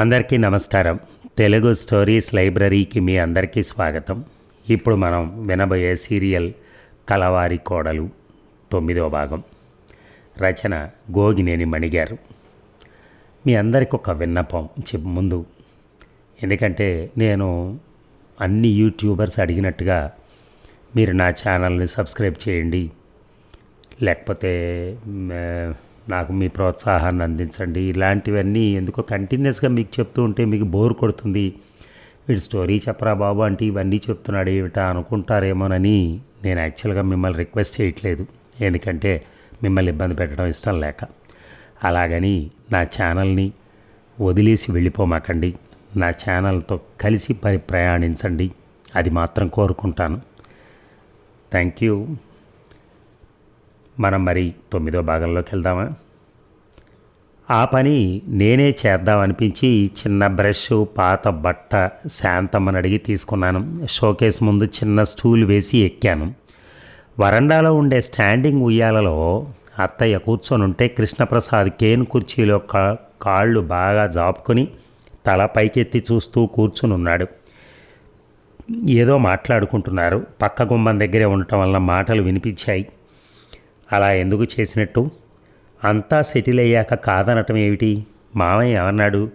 అందరికీ నమస్కారం. తెలుగు స్టోరీస్ లైబ్రరీకి మీ అందరికీ స్వాగతం. ఇప్పుడు మనం వినబోయే సీరియల్ కలవారి కోడలు తొమ్మిదో భాగం. రచన గోగినేని మణిగారు. మీ అందరికి ఒక విన్నపం చెప్ ముందు. ఎందుకంటే నేను అన్ని యూట్యూబర్స్ అడిగినట్టుగా మీరు నా ఛానల్ని సబ్స్క్రైబ్ చేయండి. లేకపోతే నాకు మీ ప్రోత్సాహాన్ని అందించండి. ఇలాంటివన్నీ ఎందుకో కంటిన్యూస్గా మీకు చెప్తూ ఉంటే మీకు బోర్ కొడుతుంది. వీడు స్టోరీ చెప్పరా బాబు అంటే ఇవన్నీ చెప్తున్నాడు ఏమిటా అనుకుంటారేమోనని నేను యాక్చువల్గా మిమ్మల్ని రిక్వెస్ట్ చేయట్లేదు. ఎందుకంటే మిమ్మల్ని ఇబ్బంది పెట్టడం ఇష్టం లేక. అలాగని నా ఛానల్ని వదిలేసి వెళ్ళిపోమాకండి. నా ఛానల్తో కలిసి పని ప్రయాణించండి. అది మాత్రం కోరుకుంటాను. థ్యాంక్ యూ మనం మరి తొమ్మిదో భాగంలోకి వెళ్దామా? ఆ పని నేనే చేద్దామనిపించి చిన్న బ్రష్ పాత బట్ట శాంతమ్మని అడిగి తీసుకున్నాను. షోకేస్ ముందు చిన్న స్టూల్ వేసి ఎక్కాను. వరండాలో ఉండే స్టాండింగ్ ఉయ్యాలలో అత్తయ్య కూర్చొని ఉంటే కృష్ణప్రసాద్ కేన్ కుర్చీలో కా కాళ్ళు బాగా జాపుకొని తల పైకెత్తి చూస్తూ కూర్చునున్నాడు. ఏదో మాట్లాడుకుంటున్నారు. పక్క గుమ్మం దగ్గరే ఉండటం వలన మాటలు వినిపించాయి. అలా ఎందుకు చేసినట్టు? అంతా సెటిల్ అయ్యాక కాదనటం ఏమిటి? మామయ్య ఏమన్నాడు?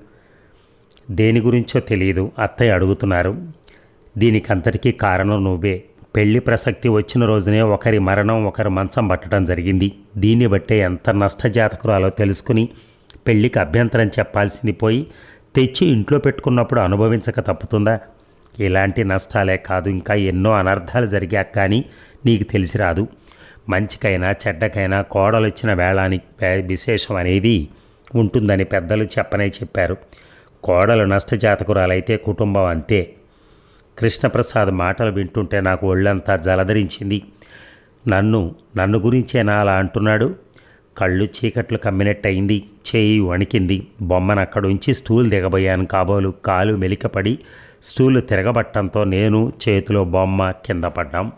దేని గురించో తెలియదు అత్తయ్య అడుగుతున్నారు. దీనికంతటికీ కారణం నువ్వే. పెళ్ళి ప్రసక్తి వచ్చిన రోజునే ఒకరి మరణం ఒకరి మంచం పట్టడం జరిగింది. దీన్ని బట్టే ఎంత నష్టజాతకురాలో తెలుసుకుని పెళ్ళికి అభ్యంతరం చెప్పాల్సింది పోయి తెచ్చి ఇంట్లో పెట్టుకున్నప్పుడు అనుభవించక తప్పుతుందా? ఇలాంటి నష్టాలే కాదు ఇంకా ఎన్నో అనర్థాలు జరిగాక కానీ నీకు తెలిసి రాదు. మంచికైనా చెడ్డకైనా కోడలొచ్చిన వేళానికి విశేషం అనేది ఉంటుందని పెద్దలు చెప్పనే చెప్పారు. కోడలు నష్టజాతకురాలైతే కుటుంబం అంతే. కృష్ణప్రసాద్ మాటలు వింటుంటే నాకు ఒళ్ళంతా జలధరించింది. నన్ను నన్ను గురించేనా అలా అంటున్నాడు. కళ్ళు చీకట్లు కమ్మినట్టయింది. చేయి వణికింది. బొమ్మను అక్కడుంచి స్టూల్ దిగబోయాను కాబోలు. కాలు మెలికపడి స్టూలు తిరగబట్టంతో నేను చేతిలో బొమ్మ కింద పడ్డాం.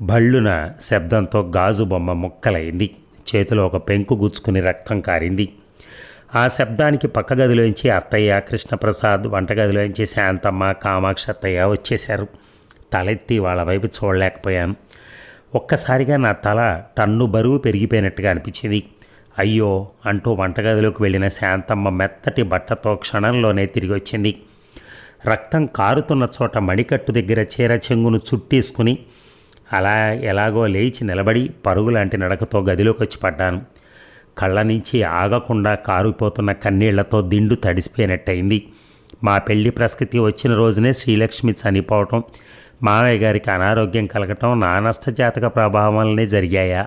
భళ్ళున శబ్దంతో గాజు బొమ్మ ముక్కలైంది. చేతిలో ఒక పెంకు గుచ్చుకుని రక్తం కారింది. ఆ శబ్దానికి పక్క గదిలోంచి అత్తయ్య కృష్ణప్రసాద్ వంటగదిలోంచి శాంతమ్మ కామాక్షి అత్తయ్య వచ్చేశారు. తలెత్తి వాళ్ళ వైపు చూడలేకపోయాను. ఒక్కసారిగా నా తల టన్ను బరువు పెరిగిపోయినట్టుగా అనిపించింది. అయ్యో అంటూ వంటగదిలోకి వెళ్ళిన శాంతమ్మ మెత్తటి బట్టతో క్షణంలోనే తిరిగి వచ్చింది. రక్తం కారుతున్న చోట మణికట్టు దగ్గర చీర చెంగును చుట్టేసుకుని అలా ఎలాగో లేచి నిలబడి పరుగులాంటి నడకతో గదిలోకి వచ్చి పడ్డాను. కళ్ళ నుంచి ఆగకుండా కారిపోతున్న కన్నీళ్ళతో దిండు తడిసిపోయినట్టయింది. మా పెళ్ళి ప్రసక్తి వచ్చిన రోజునే శ్రీలక్ష్మి చనిపోవటం మామయ్య గారికి అనారోగ్యం కలగటం నా నష్టజాతక ప్రభావాలనే జరిగాయా?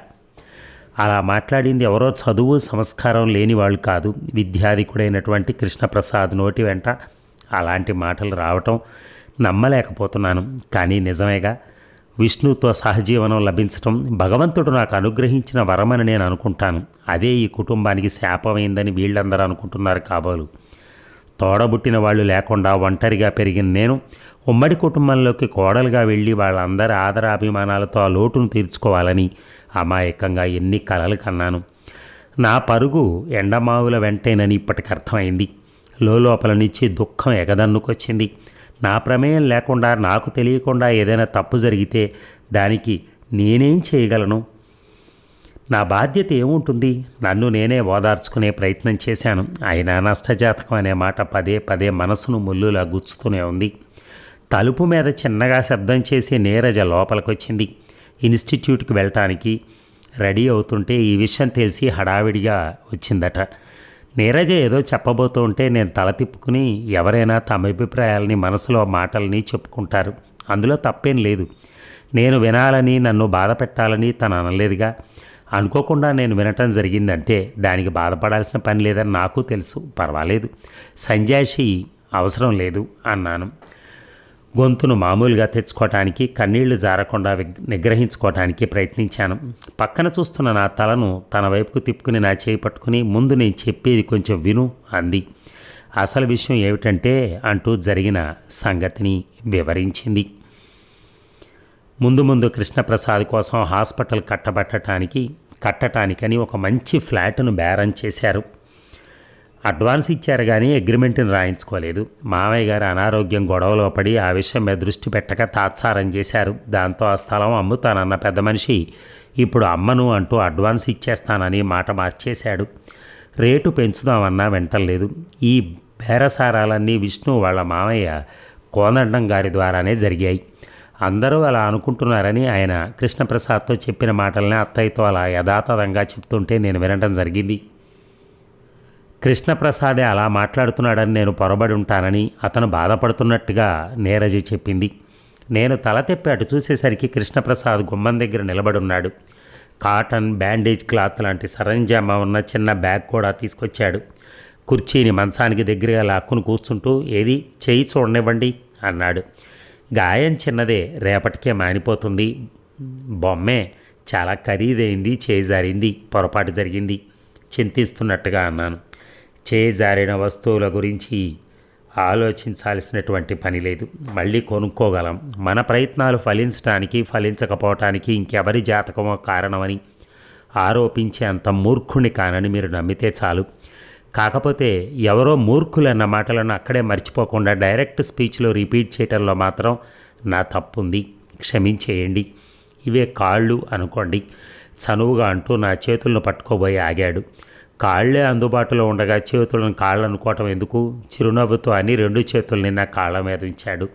అలా మాట్లాడింది ఎవరో చదువు సంస్కారం లేని వాళ్ళు కాదు. విద్యాధికుడైనటువంటి కృష్ణప్రసాద్ నోటి వెంట అలాంటి మాటలు రావటం నమ్మలేకపోతున్నాను. కానీ నిజమేగా విష్ణుతో సహజీవనం లభించటం భగవంతుడు నాకు అనుగ్రహించిన వరమని నేను అనుకుంటాను. అదే ఈ కుటుంబానికి శాపమైందని వీళ్ళందరూ అనుకుంటున్నారు కాబోలు. తోడబుట్టిన వాళ్ళు లేకుండా ఒంటరిగా పెరిగిన నేను ఉమ్మడి కుటుంబంలోకి కోడలుగా వెళ్ళి వాళ్ళందరి ఆదరాభిమానాలతో ఆ లోటును తీర్చుకోవాలని అమాయకంగా ఎన్ని కలలు కన్నాను. నా పరుగు ఎండమావుల వెంటేనని ఇప్పటికి అర్థమైంది లోపల నుంచి దుఃఖం ఎగదన్నుకొచ్చింది. నా ప్రమేయం లేకుండా నాకు తెలియకుండా ఏదైనా తప్పు జరిగితే దానికి నేనేం చేయగలను? నా బాధ్యత ఏముంటుంది? నన్ను నేనే ఓదార్చుకునే ప్రయత్నం చేశాను. అయినా నష్టజాతకం అనే మాట పదే పదే మనసును ముల్లులా గుచ్చుతూనే ఉంది. తలుపు మీద చిన్నగా శబ్దం చేసి నీరజ లోపలికొచ్చింది. ఇన్స్టిట్యూట్కి వెళ్ళటానికి రెడీ అవుతుంటే ఈ విషయం తెలిసి హడావిడిగా వచ్చిందట. నీరజ ఏదో చెప్పబోతూ ఉంటే నేను తల తిప్పుకుని ఎవరైనా తమ అభిప్రాయాలని మనసులో మాటల్ని చెప్పుకుంటారు. అందులో తప్పేం లేదు. నేను వినాలని నన్ను బాధ పెట్టాలని తను అనలేదుగా. అనుకోకుండా నేను వినటం జరిగింది అంతే దానికి బాధపడాల్సిన పని లేదని నాకు తెలుసు. పర్వాలేదు. సంజాషి అవసరం లేదు అన్నాను. గొంతును మామూలుగా తెచ్చుకోవటానికి కన్నీళ్ళు జారకుండా నిగ్రహించుకోవటానికి ప్రయత్నించాను. పక్కన చూస్తున్న నా తలను తన వైపుకు తిప్పుకుని నా చేయి పట్టుకుని ముందు నేను చెప్పేది కొంచెం విను అంది. అసలు విషయం ఏమిటంటే అంటూ జరిగిన సంగతిని వివరించింది. ముందు ముందు కృష్ణప్రసాద్ కోసం హాస్పిటల్ కట్టబట్టడానికి కట్టటానికని ఒక మంచి ఫ్లాట్ను బేరం చేశారు. అడ్వాన్స్ ఇచ్చారు కానీ అగ్రిమెంట్ని రాయించుకోలేదు. మామయ్య గారు అనారోగ్యం గొడవలో పడి ఆ విషయం మీద దృష్టి పెట్టక తాత్సారం చేశారు. దాంతో ఆ స్థలం అమ్ముతానన్న పెద్ద మనిషి ఇప్పుడు అమ్మను అంటూ అడ్వాన్స్ ఇచ్చేస్తానని మాట మార్చేశాడు. రేటు పెంచుదామన్నా వెంటలేదు. ఈ బేరసారాలన్నీ విష్ణు వాళ్ళ మామయ్య కోదండం గారి ద్వారానే జరిగాయి. అందరూ అలా అనుకుంటున్నారని ఆయన కృష్ణప్రసాద్తో చెప్పిన మాటల్ని అత్తయ్యతో అలా యథాతథంగా చెప్తుంటే నేను వినడం జరిగింది. కృష్ణప్రసాదే అలా మాట్లాడుతున్నాడని నేను పొరబడి ఉంటానని అతను బాధపడుతున్నట్టుగా నీరజ చెప్పింది. నేను తల తెప్పి అటు చూసేసరికి కృష్ణప్రసాద్ గుమ్మం దగ్గర నిలబడున్నాడు కాటన్ బ్యాండేజ్ క్లాత్ లాంటి సరంజామా ఉన్న చిన్న బ్యాగ్ కూడా తీసుకొచ్చాడు. కుర్చీని మంచానికి దగ్గరగా లాక్కుని కూర్చుంటూ ఏది చేయి చూడనివ్వండి అన్నాడు. గాయం చిన్నదే రేపటికే మానిపోతుంది. బొమ్మే చాలా ఖరీదైంది చేయి జారింది పొరపాటు జరిగింది చింతిస్తున్నట్టుగా అన్నాను. చేజారిన వస్తువుల గురించి ఆలోచించాల్సినటువంటి పని లేదు. మళ్ళీ కొనుక్కోగలం. మన ప్రయత్నాలు ఫలించడానికి ఫలించకపోవటానికి ఇంకెవరి జాతకమో కారణమని ఆరోపించే అంత మూర్ఖుని కానని మీరు నమ్మితే చాలు. కాకపోతే ఎవరో మూర్ఖులన్న మాటలను అక్కడే మర్చిపోకుండా డైరెక్ట్ స్పీచ్లో రిపీట్ చేయటంలో మాత్రం నా తప్పుంది. క్షమించేయండి. ఇవే కాళ్ళు అనుకోండి. చనువుగా అంటూ నా చేతులను పట్టుకోబోయి ఆగాడు. కాళ్ళే అందుబాటులో ఉండగా చేతులను కాళ్ళు అనుకోవటం ఎందుకు? చిరునవ్వుతో అని రెండు చేతుల్ని నా కాళ్ళ మీద ఉంచాడు.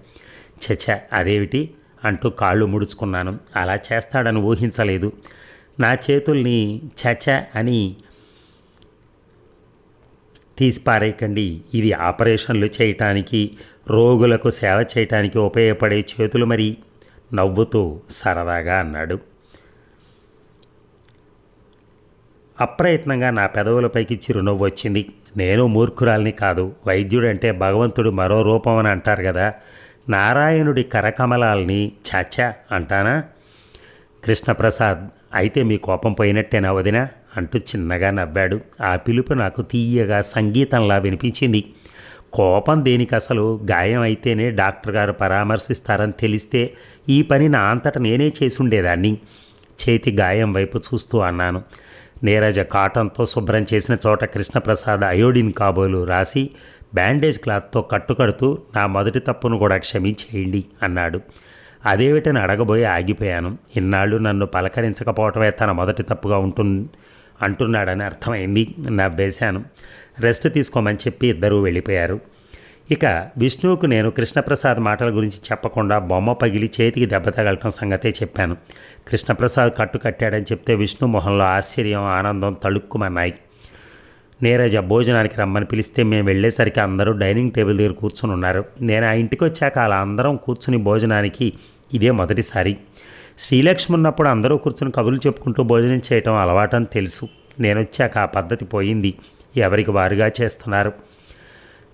చచ అదేమిటి? అంటూ కాళ్ళు ముడుచుకున్నాను. అలా చేస్తాడని ఊహించలేదు. నా చేతుల్ని చచ అని తీసి పారేయకండి ఇది ఆపరేషన్లు చేయటానికి రోగులకు సేవ చేయటానికి ఉపయోగపడే చేతులు మరి. నవ్వుతూ సరదాగా అన్నాడు. అప్రయత్నంగా నా పెదవులపైకి చిరునవ్వు వచ్చింది. నేను మూర్ఖురాల్ని కాదు. వైద్యుడంటే భగవంతుడు మరో రూపం అని అంటారు కదా. నారాయణుడి కరకమలాల్ని చాచా అంటానా? కృష్ణప్రసాద్ అయితే మీ కోపం పోయినట్టేనా వదిన? అంటూ చిన్నగా నవ్వాడు. ఆ పిలుపు నాకు తీయగా సంగీతంలా వినిపించింది. కోపం దేనికి అసలు గాయం అయితేనే డాక్టర్ గారు పరామర్శిస్తారని తెలిస్తే ఈ పని నా అంతట నేనే చేసి ఉండేదాన్ని చేతి గాయం వైపు చూస్తూ అన్నాను. నీరజ కాటన్తో శుభ్రం చేసిన చోట కృష్ణప్రసాద్ అయోడిన్ కాబోలు రాసి బ్యాండేజ్ క్లాత్తో కట్టుకడుతూ నా మొదటి తప్పును కూడా క్షమించేయండి అన్నాడు. అదేమిటని అడగబోయి ఆగిపోయాను. ఇన్నాళ్ళు నన్ను పలకరించకపోవటమే తన మొదటి తప్పుగా ఉంటుం అంటున్నాడని అర్థమైంది. నవ్వేశాను. రెస్ట్ తీసుకోమని చెప్పి ఇద్దరూ వెళ్ళిపోయారు. ఇక విష్ణువుకు నేను కృష్ణప్రసాద్ మాటల గురించి చెప్పకుండా బొమ్మ పగిలి చేతికి దెబ్బ తగలటం సంగతే చెప్పాను. కృష్ణప్రసాద్ కట్టు కట్టాడని చెప్తే విష్ణు మొహంలో ఆశ్చర్యం ఆనందం తళుక్కుమన్నాయి నీరజ భోజనానికి రమ్మని పిలిస్తే మేము వెళ్ళేసరికి అందరూ డైనింగ్ టేబుల్ దగ్గర కూర్చుని ఉన్నారు. నేను ఆ ఇంటికి వచ్చాక అలా అందరం కూర్చుని భోజనానికి ఇదే మొదటిసారి. శ్రీలక్ష్మి ఉన్నప్పుడు అందరూ కూర్చుని కబుర్లు చెప్పుకుంటూ భోజనం చేయటం అలవాటని తెలుసు. నేను వచ్చాక ఆ పద్ధతి పోయింది. ఎవరికి వారుగా చేస్తున్నారు?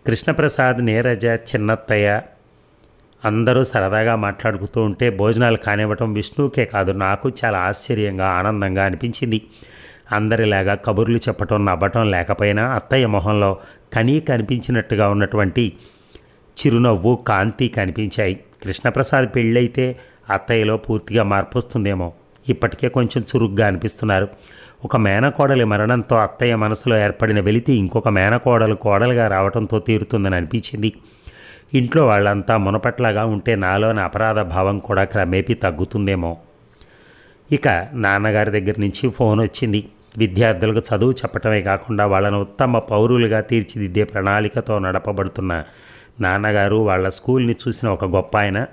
కృష్ణప్రసాద్ నీరజ చిన్నత్తయ్య అందరూ సరదాగా మాట్లాడుకుతూ ఉంటే భోజనాలు కానివ్వటం విష్ణువుకే కాదు నాకు చాలా ఆశ్చర్యంగా ఆనందంగా అనిపించింది. అందరిలాగా కబుర్లు చెప్పటం నవ్వటం లేకపోయినా అత్తయ్య మొహంలో కనీ కనిపించినట్టుగా ఉన్నటువంటి చిరునవ్వు కాంతి కనిపించాయి. కృష్ణప్రసాద్ పెళ్ళైతే అత్తయ్యలో పూర్తిగా మార్పు వస్తుందేమో ఇప్పటికే కొంచెం చురుగ్గా అనిపిస్తున్నారు. ఒక మేనకోడలి మరణంతో అత్తయ్య మనసులో ఏర్పడిన వెలితి ఇంకొక మేనకోడలు కోడలుగా రావడంతో తీరుతుందని అనిపించింది. ఇంట్లో వాళ్ళంతా మునపట్లాగా ఉంటే నాలోని అపరాధ భావం కూడా క్రమేపీ తగ్గుతుందేమో. ఇక నాన్నగారి దగ్గర నుంచి ఫోన్ వచ్చింది. విద్యార్థులకు చదువు చెప్పటమే కాకుండా వాళ్ళను ఉత్తమ పౌరులుగా తీర్చిదిద్దే ప్రణాళికతో నడపబడుతున్న నాన్నగారు వాళ్ళ స్కూల్ని చూసిన ఒక గొప్ప ఆయన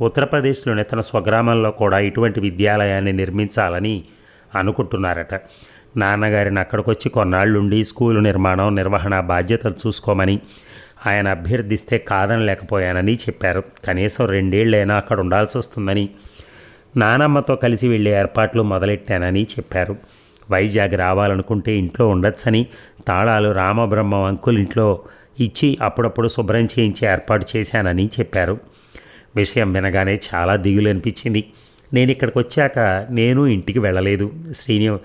ఉత్తరప్రదేశ్లోని తన స్వగ్రామంలో కూడా ఇటువంటి విద్యాలయాన్ని నిర్మించాలని అనుకుంటున్నారట. నాన్నగారిని అక్కడికొచ్చి కొన్నాళ్ళుండి స్కూలు నిర్మాణం నిర్వహణ బాధ్యతలు చూసుకోమని ఆయన అభ్యర్థిస్తే కాదనలేకపోయానని చెప్పారు. కనీసం రెండేళ్ళైనా అక్కడ ఉండాల్సి వస్తుందని నానమ్మతో కలిసి వెళ్ళే ఏర్పాట్లు మొదలెట్టానని చెప్పారు. వైజాగ్ రావాలనుకుంటే ఇంట్లో ఉండొచ్చని తాళాలు రామబ్రహ్మ అంకుల్ ఇంట్లో ఇచ్చి అప్పుడప్పుడు శుభ్రం చేయించి ఏర్పాటు చేశానని చెప్పారు. విషయం వినగానే చాలా దిగులు అనిపించింది నేను ఇక్కడికి వచ్చాక నేను ఇంటికి వెళ్ళలేదు. శ్రీని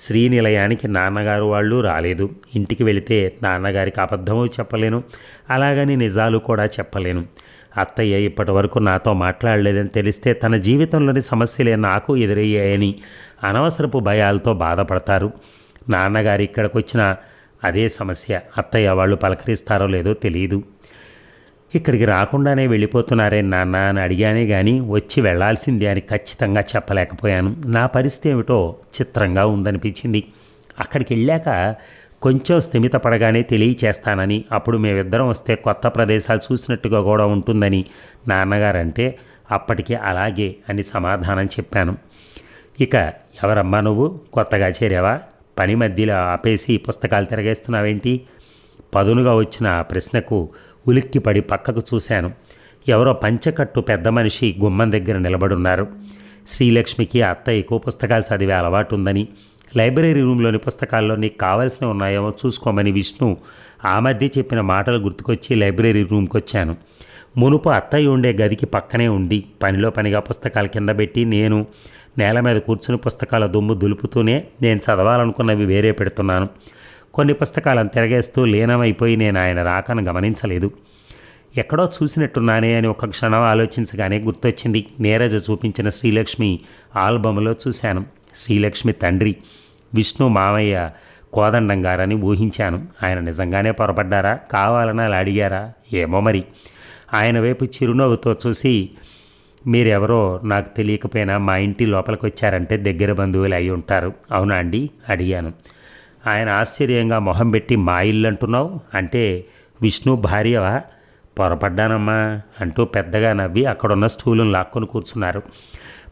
శ్రీనిలయానికి నాన్నగారు వాళ్ళు రాలేదు. ఇంటికి వెళితే నాన్నగారికి అబద్ధమూ చెప్పలేను. అలాగని నిజాలు కూడా చెప్పలేను. అత్తయ్య ఇప్పటి వరకు నాతో మాట్లాడలేదని తెలిస్తే తన జీవితంలోని సమస్యలే నాకు ఎదురయ్యాయని అనవసరపు భయాలతో బాధపడతారు. నాన్నగారు ఇక్కడికి వచ్చిన అదే సమస్య అత్తయ్య వాళ్ళు పలకరిస్తారో లేదో తెలియదు ఇక్కడికి రాకుండానే వెళ్ళిపోతున్నారే నాన్న అని అడిగానే కానీ వచ్చి వెళ్ళాల్సిందే అని ఖచ్చితంగా చెప్పలేకపోయాను. నా పరిస్థితి ఏమిటో చిత్రంగా ఉందనిపించింది. అక్కడికి వెళ్ళాక కొంచెం స్థిమిత పడగానే తెలియచేస్తానని అప్పుడు మేమిద్దరం వస్తే కొత్త ప్రదేశాలు చూసినట్టుగా కూడా ఉంటుందని నాన్నగారంటే అప్పటికి అలాగే అని సమాధానం చెప్పాను. ఇక ఎవరమ్మా నువ్వు? కొత్తగా చేరావా? పని మధ్యలో ఆపేసి పుస్తకాలు తిరగేస్తున్నావేంటి? పదునుగా వచ్చిన ఆ ప్రశ్నకు ఉలిక్కిపడి పక్కకు చూశాను. ఎవరో పంచకట్టు పెద్ద మనిషి గుమ్మం దగ్గర నిలబడున్నారు. శ్రీలక్ష్మికి అత్తయ్యకు పుస్తకాలు చదివే అలవాటు ఉందని లైబ్రరీ రూమ్లోని పుస్తకాల్లో నీకు కావాల్సినవి ఉన్నాయేమో చూసుకోమని విష్ణు ఆ మధ్య చెప్పిన మాటలు గుర్తుకొచ్చి లైబ్రరీ రూమ్కి వచ్చాను మునుపు అత్తయ్య ఉండే గదికి పక్కనే ఉండి పనిలో పనిగా పుస్తకాలు కింద పెట్టి నేను నేల మీద కూర్చుని పుస్తకాల దుమ్ము దులుపుతూనే నేను చదవాలనుకున్నవి వేరే పెడుతున్నాను. కొన్ని పుస్తకాలను తిరగేస్తూ లీనమైపోయి నేను ఆయన రాకను గమనించలేదు. ఎక్కడో చూసినట్టున్నానే అని ఒక క్షణం ఆలోచించగానే గుర్తొచ్చింది. నీరజ చూపించిన శ్రీలక్ష్మి ఆల్బమ్లో చూశాను. శ్రీలక్ష్మి తండ్రి విష్ణు మామయ్య కోదండం గారని ఊహించాను. ఆయన నిజంగానే పొరపడ్డారా? కావాలని అలా అడిగారా? ఏమో మరి. ఆయన వైపు చిరునవ్వుతో చూసి మీరెవరో నాకు తెలియకపోయినా మా ఇంటి లోపలికి వచ్చారంటే దగ్గర బంధువులు అయి ఉంటారు. అవునా అండి? అడిగాను. ఆయన ఆశ్చర్యంగా మొహం పెట్టి మా ఇల్లు అంటున్నావు అంటే విష్ణు భార్యవా? పొరపడ్డానమ్మా అంటూ పెద్దగా నవ్వి అక్కడున్న స్టూలును లాక్కొని కూర్చున్నారు.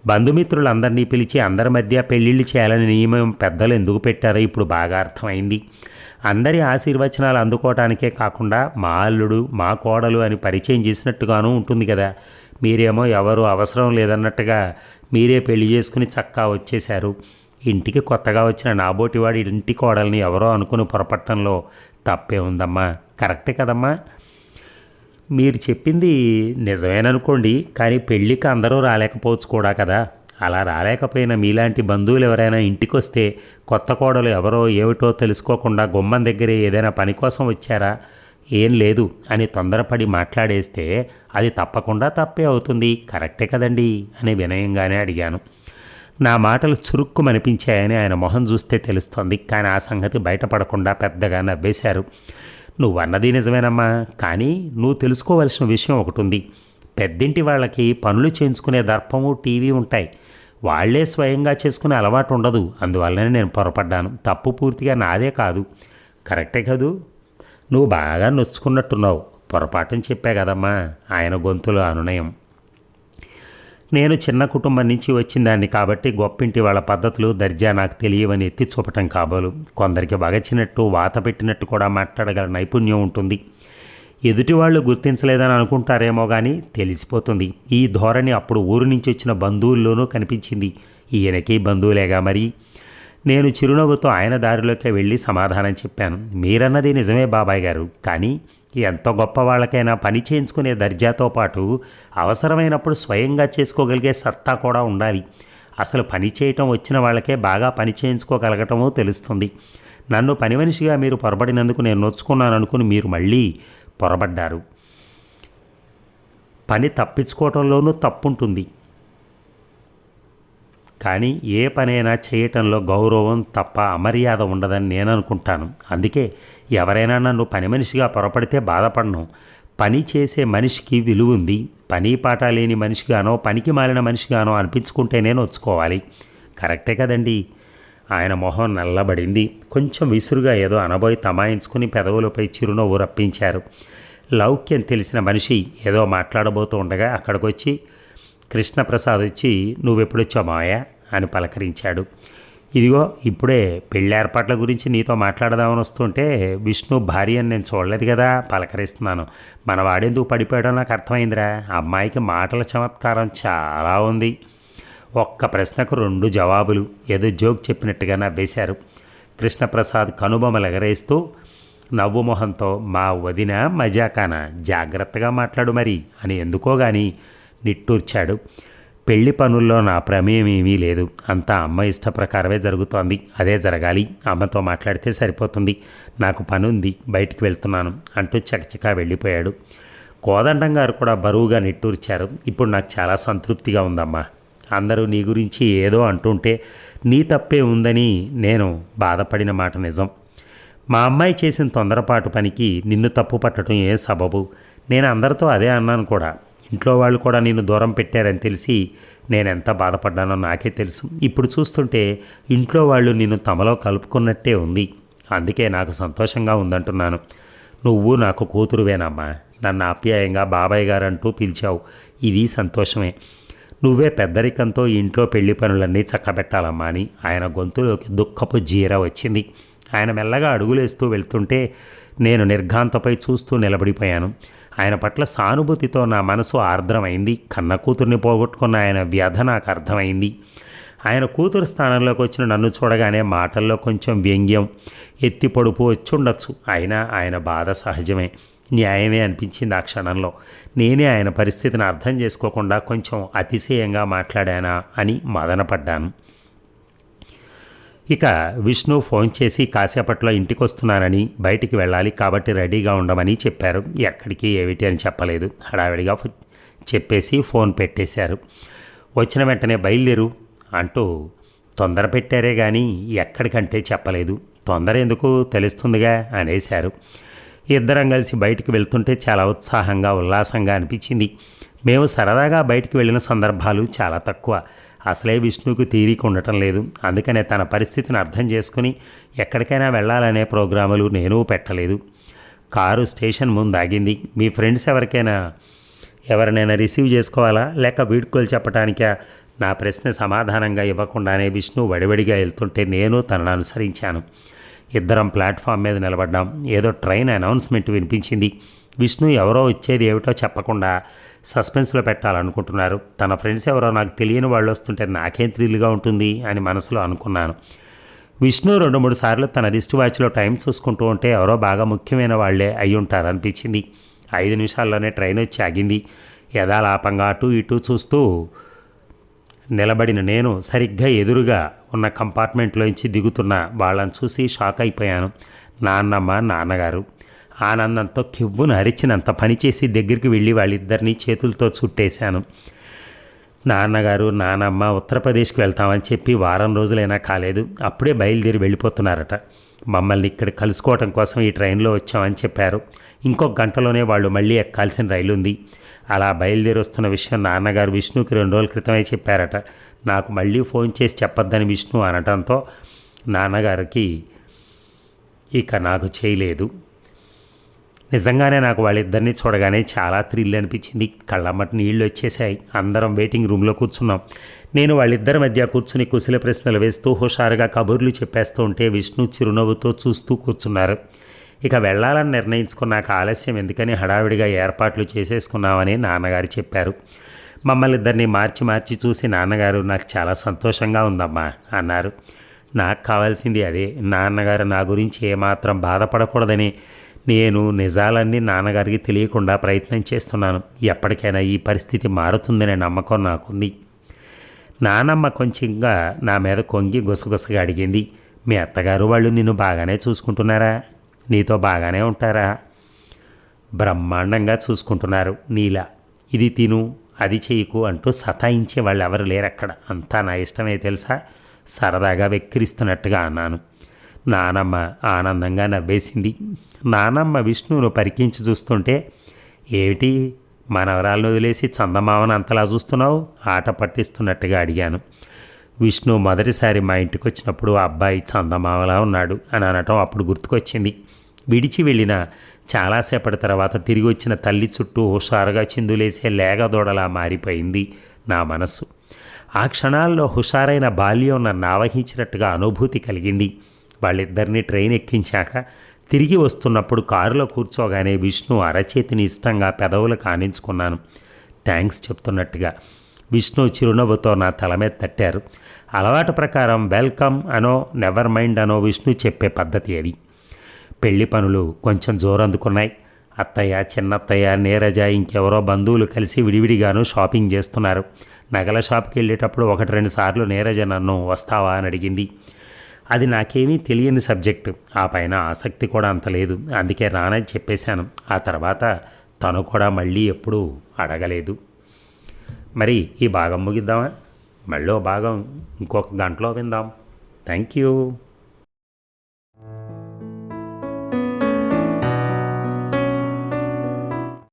బంధుమిత్రులందరినీ పిలిచి అందరి మధ్య పెళ్ళిళ్ళు చేయాలని నియమం పెద్దలు ఎందుకు పెట్టారో ఇప్పుడు బాగా అర్థమైంది. అందరి ఆశీర్వచనాలు అందుకోవటానికే కాకుండా మా అల్లుడు మా కోడలు అని పరిచయం చేసినట్టుగాను ఉంటుంది కదా. మీరేమో ఎవరు అవసరం లేదన్నట్టుగా మీరే పెళ్ళి చేసుకుని చక్కా వచ్చేశారు. ఇంటికి కొత్తగా వచ్చిన నాబోటివాడి ఇంటి కోడల్ని ఎవరో అనుకుని పొరపట్టంలో తప్పే ఉందమ్మా. కరెక్టే కదమ్మా. మీరు చెప్పింది నిజమేననుకోండి కానీ పెళ్ళికి అందరూ రాలేకపోవచ్చు కూడా కదా. అలా రాలేకపోయిన మీలాంటి బంధువులు ఎవరైనా ఇంటికి వస్తే కొత్త కోడలు ఎవరో ఏమిటో తెలుసుకోకుండా గుమ్మం దగ్గరే ఏదైనా పని కోసం వచ్చారా? ఏం లేదు అని తొందరపడి మాట్లాడేస్తే అది తప్పకుండా తప్పే అవుతుంది. కరెక్టే కదండి అని వినయంగానే అడిగాను. నా మాటలు చురుక్కుమనిపించాయని ఆయన మొహం చూస్తే తెలుస్తోంది. కానీ ఆ సంగతి బయటపడకుండా పెద్దగా నవ్వేశారు. నువ్వన్నది నిజమేనమ్మా. కానీ నువ్వు తెలుసుకోవలసిన విషయం ఒకటి ఉంది పెద్దింటి వాళ్ళకి పనులు చేయించుకునే దర్పము టీవీ ఉంటాయి. వాళ్ళే స్వయంగా చేసుకునే అలవాటు ఉండదు. అందువల్లనే నేను పొరపడ్డాను. తప్పు పూర్తిగా నాదే కాదు. కరెక్టే కదూ? నువ్వు బాగా నొచ్చుకున్నట్టున్నావు. పొరపాటుని చెప్పా కదమ్మా. ఆయన గొంతులో అనునయం. నేను చిన్న కుటుంబం నుంచి వచ్చిందాన్ని కాబట్టి గొప్పింటి వాళ్ళ పద్ధతులు దర్జా నాకు తెలియవని ఎత్తి చూపటం కాబోలు. కొందరికి వగచినట్టు వాత పెట్టినట్టు కూడా మాట్లాడగల నైపుణ్యం ఉంటుంది. ఎదుటి వాళ్ళు గుర్తించలేదని అనుకుంటారేమో కానీ తెలిసిపోతుంది. ఈ ధోరణి అప్పుడు ఊరు నుంచి వచ్చిన బంధువుల్లోనూ కనిపించింది. ఈయనకి బంధువులేగా మరి? నేను చిరునవ్వుతో ఆయన దారిలోకి వెళ్ళి సమాధానం చెప్పాను. మీరన్నది నిజమే బాబాయ్ గారు. కానీ ఎంత గొప్ప వాళ్ళకైనా పని చేయించుకునే దర్జాతో పాటు అవసరమైనప్పుడు స్వయంగా చేసుకోగలిగే సత్తా కూడా ఉండాలి. అసలు పని చేయటం వచ్చిన వాళ్ళకే బాగా పని చేయించుకోగలగటమో తెలుస్తుంది. నన్ను పని మనిషిగా మీరు పొరబడినందుకు నేను నొచ్చుకున్నాను అనుకుని మీరు మళ్ళీ పొరబడ్డారు. పని తప్పించుకోవటంలోనూ తప్పుంటుంది. కానీ ఏ పనైనా చేయటంలో గౌరవం తప్ప అమర్యాద ఉండదని నేను అనుకుంటాను అందుకే ఎవరైనా నన్ను పని మనిషిగా పొరపడితే బాధపడను. పని చేసే మనిషికి విలువ ఉంది పని పాట లేని మనిషిగానో పనికి మాలిన మనిషిగానో అనిపించుకుంటే నేను వచ్చుకోవాలి కరెక్టే కదండి. ఆయన మొహం నల్లబడింది. కొంచెం విసురుగా ఏదో అనబోయి తమాయించుకుని పెదవులపై చిరునవ్వు రప్పించారు. లౌక్యం తెలిసిన మనిషి ఏదో మాట్లాడబోతూ ఉండగా అక్కడికొచ్చి కృష్ణప్రసాద్ వచ్చి నువ్వెప్పుడొచ్చావు మాయా అని పలకరించాడు. ఇదిగో ఇప్పుడే పెళ్ళి ఏర్పాట్ల గురించి నీతో మాట్లాడదామని వస్తుంటే విష్ణు భార్య అని నేను చూడలేదు కదా పలకరిస్తున్నాను. మన వాడెందుకు పడిపోయాడో నాకు అర్థమైందిరా. అమ్మాయికి మాటల చమత్కారం చాలా ఉంది. ఒక్క ప్రశ్నకు రెండు జవాబులు ఏదో జోక్ చెప్పినట్టుగా నవ్వేశారు. కృష్ణప్రసాద్ కనుబొమ్మలు ఎగరేస్తూ నవ్వు మొహంతో మా వదిన మజాకాన? జాగ్రత్తగా మాట్లాడు మరి అని ఎందుకో గాని నిట్టూర్చాడు. పెళ్ళి పనుల్లో నా ప్రమేయం ఏమీ లేదు. అంతా అమ్మ ఇష్ట ప్రకారమే జరుగుతోంది. అదే జరగాలి. అమ్మతో మాట్లాడితే సరిపోతుంది. నాకు పని ఉంది బయటికి వెళ్తున్నాను అంటూ చకచకా వెళ్ళిపోయాడు. కోదండం గారు కూడా బరువుగా నిట్టూర్చారు. ఇప్పుడు నాకు చాలా సంతృప్తిగా ఉందమ్మా. అందరూ నీ గురించి ఏదో అంటుంటే నీ తప్పే ఉందని నేను బాధపడిన మాట నిజం. మా అమ్మాయి చేసిన తొందరపాటు పనికి నిన్ను తప్పు పట్టడం ఏ సబబు? నేను అందరితో అదే అన్నాను కూడా. ఇంట్లో వాళ్ళు కూడా నేను దూరం పెట్టారని తెలిసి నేను ఎంత బాధపడ్డానో నాకే తెలుసు. ఇప్పుడు చూస్తుంటే ఇంట్లో వాళ్ళు నిన్ను తమలో కలుపుకున్నట్టే ఉంది. అందుకే నాకు సంతోషంగా ఉందంటున్నాను. నువ్వు నాకు కూతురువేనమ్మా. నన్ను ఆప్యాయంగా బాబాయ్ గారు అంటూ పిలిచావు. ఇది సంతోషమే. నువ్వే పెద్దరికంతో ఇంట్లో పెళ్ళి పనులన్నీ చక్కబెట్టాలమ్మా అని ఆయన గొంతులోకి దుఃఖపు జీర వచ్చింది. ఆయన మెల్లగా అడుగులేస్తూ వెళ్తుంటే నేను నిర్ఘాంతపై చూస్తూ నిలబడిపోయాను. ఆయన పట్ల సానుభూతితో నా మనసు ఆర్ద్రమైంది. కన్న కూతుర్ని పోగొట్టుకున్న ఆయన వ్యధ నాకు అర్థమైంది. ఆయన కూతురు స్థానంలోకి వచ్చిన నన్ను చూడగానే మాటల్లో కొంచెం వ్యంగ్యం ఎత్తి పొడుపు వచ్చుండొచ్చు. అయినా ఆయన బాధ సహజమే. న్యాయమే అనిపించింది ఆ క్షణంలో. నేనే ఆయన పరిస్థితిని అర్థం చేసుకోకుండా కొంచెం అతిశయంగా మాట్లాడానా అని మదనపడ్డాను ఇక విష్ణు ఫోన్ చేసి కాసేపట్లో ఇంటికి వస్తున్నానని బయటికి వెళ్ళాలి కాబట్టి రెడీగా ఉండమని చెప్పారు. ఎక్కడికి ఏమిటి అని చెప్పలేదు. హడావిడిగా చెప్పేసి ఫోన్ పెట్టేశారు. వచ్చిన వెంటనే బయలుదేరు అంటూ తొందర పెట్టారే కానీ ఎక్కడికంటే చెప్పలేదు. తొందర ఎందుకు తెలుస్తుందిగా అనేశారు. ఇద్దరం కలిసి బయటికి వెళ్తుంటే చాలా ఉత్సాహంగా ఉల్లాసంగా అనిపించింది. మేము సరదాగా బయటికి వెళ్ళిన సందర్భాలు చాలా తక్కువ. అసలే విష్ణుకు తీరిక ఉండటం లేదు. అందుకనే తన పరిస్థితిని అర్థం చేసుకుని ఎక్కడికైనా వెళ్ళాలనే ప్రోగ్రాములు నేను పెట్టలేదు. కారు స్టేషన్ ముందు ఆగింది. మీ ఫ్రెండ్స్ ఎవరికైనా ఎవరినైనా రిసీవ్ చేసుకోవాలా? లేక వీడ్కోలు చెప్పడానికా నా ప్రశ్న సమాధానంగా ఇవ్వకుండానే విష్ణు వడివడిగా వెళ్తుంటే నేను తనను అనుసరించాను. ఇద్దరం ప్లాట్ఫామ్ మీద నిలబడ్డాం. ఏదో ట్రైన్ అనౌన్స్మెంట్ వినిపించింది. విష్ణు ఎవరో వచ్చేది ఏమిటో చెప్పకుండా సస్పెన్స్లో పెట్టాలనుకుంటున్నారు. తన ఫ్రెండ్స్ ఎవరో నాకు తెలియని వాళ్ళు వస్తుంటే నాకేం థ్రిల్గా ఉంటుంది అని మనసులో అనుకున్నాను. విష్ణు రెండు మూడు సార్లు తన రిస్ట్ వాచ్లో టైం చూసుకుంటూ ఉంటే ఎవరో బాగా ముఖ్యమైన వాళ్ళే అయి ఉంటారు అనిపించింది ఐదు నిమిషాల్లోనే ట్రైన్ వచ్చి ఆగింది. యథాలాపంగా అటు ఇటు చూస్తూ నిలబడిన నేను సరిగ్గా ఎదురుగా ఉన్న కంపార్ట్మెంట్లోంచి దిగుతున్న వాళ్ళని చూసి షాక్ అయిపోయాను. నాన్నమ్మ నాన్నగారు ఆనందంతో కివ్వును అరిచినంత పనిచేసి దగ్గరికి వెళ్ళి వాళ్ళిద్దరినీ చేతులతో చుట్టేశాను. నాన్నగారు నానమ్మ ఉత్తరప్రదేశ్కి వెళ్తామని చెప్పి వారం రోజులైనా కాలేదు. అప్పుడే బయలుదేరి వెళ్ళిపోతున్నారట. మమ్మల్ని ఇక్కడ కలుసుకోవటం కోసం ఈ ట్రైన్లో వచ్చామని చెప్పారు. ఇంకొక గంటలోనే వాళ్ళు మళ్ళీ ఎక్కాల్సిన రైలు ఉంది. అలా బయలుదేరి వస్తున్న విషయం నాన్నగారు విష్ణుకి రెండు రోజుల క్రితమే చెప్పారట. నాకు మళ్ళీ ఫోన్ చేసి చెప్పొద్దని విష్ణు అనటంతో నాన్నగారికి ఇక నాకు చేయలేదు. నిజంగానే నాకు వాళ్ళిద్దరిని చూడగానే చాలా థ్రిల్ అనిపించింది. కళ్ళమ్మటి నీళ్ళు వచ్చేసాయి అందరం వెయిటింగ్ రూమ్లో కూర్చున్నాం. నేను వాళ్ళిద్దరి మధ్య కూర్చుని కుశల ప్రశ్నలు వేస్తూ హుషారుగా కబుర్లు చెప్పేస్తూ ఉంటే విష్ణు చిరునవ్వుతో చూస్తూ కూర్చున్నారు. ఇక వెళ్ళాలని నిర్ణయించుకున్నాక ఆలస్యం ఎందుకని హడావిడిగా ఏర్పాట్లు చేసేసుకున్నామని నాన్నగారు చెప్పారు. మమ్మల్ని ఇద్దరిని మార్చి మార్చి చూసి నాన్నగారు నాకు చాలా సంతోషంగా ఉందమ్మా అన్నారు. నాకు కావాల్సింది అదే. నాన్నగారు నా గురించి ఏమాత్రం బాధపడకూడదని నేను నిజాలన్నీ నాన్నగారికి తెలియకుండా ప్రయత్నం చేస్తున్నాను. ఎప్పటికైనా ఈ పరిస్థితి మారుతుందనే నమ్మకం నాకుంది. నానమ్మ కొంచెంగా నా మీద కొంగి గుసగుసగా అడిగింది. మీ అత్తగారు వాళ్ళు నిన్ను బాగానే చూసుకుంటున్నారా? నీతో బాగానే ఉంటారా? బ్రహ్మాండంగా చూసుకుంటున్నారు నీలా. ఇది తిను అది చేయకు అంటూ సతాయించే వాళ్ళు ఎవరు లేరక్కడ. అంతా నా ఇష్టమే తెలుసా? సరదాగా వెక్కిరిస్తున్నట్టుగా అన్నాను. నానమ్మ ఆనందంగా నవ్వేసింది. నానమ్మ విష్ణువును పరికించి చూస్తుంటే ఏమిటి? మనవరాలను వదిలేసి చందమామను అంతలా చూస్తున్నావు? ఆట పట్టిస్తున్నట్టుగా అడిగాను. విష్ణు మొదటిసారి మా ఇంటికి వచ్చినప్పుడు ఆ అబ్బాయి చందమామలా ఉన్నాడు అని అనటం అప్పుడు గుర్తుకొచ్చింది. విడిచి వెళ్ళిన చాలాసేపటి తర్వాత తిరిగి వచ్చిన తల్లి చుట్టూ హుషారుగా చిందులేసే లేగదోడలా మారిపోయింది నా మనస్సు. ఆ క్షణాల్లో హుషారైన బాల్యం నన్ను ఆవహించినట్టుగా అనుభూతి కలిగింది. వాళ్ళిద్దరిని ట్రైన్ ఎక్కించాక తిరిగి వస్తున్నప్పుడు కారులో కూర్చోగానే విష్ణు అరచేతిని ఇష్టంగా పెదవులు కానించుకున్నాను. థ్యాంక్స్ చెప్తున్నట్టుగా విష్ణు చిరునవ్వుతో నా తల మీద తట్టారు. అలవాటు ప్రకారం వెల్కమ్ అనో నెవర్ మైండ్ అనో విష్ణు చెప్పే పద్ధతి అది. పెళ్ళి పనులు కొంచెం జోరందుకున్నాయి. అత్తయ్య చిన్నత్తయ్య నీరజ ఇంకెవరో బంధువులు కలిసి విడివిడిగాను షాపింగ్ చేస్తున్నారు. నగల షాప్కి వెళ్ళేటప్పుడు ఒకటి రెండు సార్లు నీరజ నన్ను వస్తావా అని అడిగింది. అది నాకేమీ తెలియని సబ్జెక్టు. ఆ పైన ఆసక్తి కూడా అంత లేదు. అందుకే రానని చెప్పేశాను. ఆ తర్వాత తను కూడా మళ్ళీ ఎప్పుడూ అడగలేదు. మరి ఈ భాగం ముగిద్దామా? మళ్ళీ భాగం ఇంకొక గంటలో విందాం. Thank you